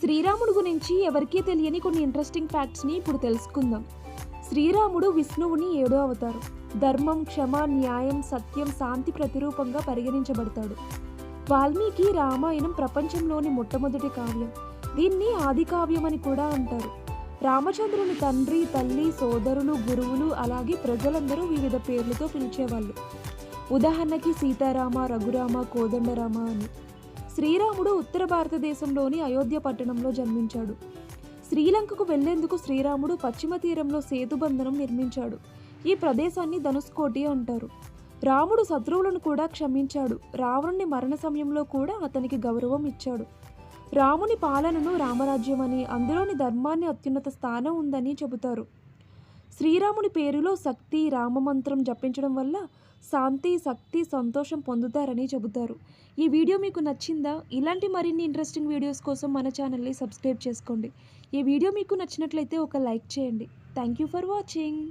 శ్రీరాముడు గురించి ఎవరికీ తెలియని కొన్ని ఇంట్రెస్టింగ్ ఫ్యాక్ట్స్ని ఇప్పుడు తెలుసుకుందాం. శ్రీరాముడు విష్ణువుని ఏడో అవతారు. ధర్మం క్షమ న్యాయం సత్యం శాంతి ప్రతిరూపంగా పరిగణించబడతాడు. వాల్మీకి రామాయణం ప్రపంచంలోని మొట్టమొదటి కావ్యం. దీన్ని ఆది కావ్యం అని కూడా అంటారు. రామచంద్రుని తండ్రి తల్లి సోదరులు గురువులు అలాగే ప్రజలందరూ వివిధ పేర్లతో పిలిచేవాళ్ళు. ఉదాహరణకి సీతారామ రఘురామ కోదండరామ అని. శ్రీరాముడు ఉత్తర భారతదేశంలోని అయోధ్య పట్టణంలో జన్మించాడు. శ్రీలంకకు వెళ్ళేందుకు శ్రీరాముడు పశ్చిమ తీరంలో సేతుబంధనం నిర్మించాడు. ఈ ప్రదేశాన్ని ధనుస్కోటి అంటారు. రాముడు శత్రువులను కూడా క్షమించాడు. రావణుని మరణ సమయంలో కూడా అతనికి గౌరవం ఇచ్చాడు. రాముని పాలనను రామరాజ్యం అని అందులోని ధర్మాన్ని అత్యున్నత స్థానం ఉందని చెబుతారు. శ్రీరాముని పేరులో శక్తి రామమంత్రం జపించడం వల్ల శాంతి శక్తి సంతోషం పొందుతారని చెబుతారు. ఈ వీడియో మీకు నచ్చిందా? ఇలాంటి మరిన్ని ఇంట్రెస్టింగ్ వీడియోస్ కోసం మన ఛానల్ని సబ్స్క్రైబ్ చేసుకోండి. ఈ వీడియో మీకు నచ్చినట్లయితే ఒక లైక్ చేయండి. Thank you for watching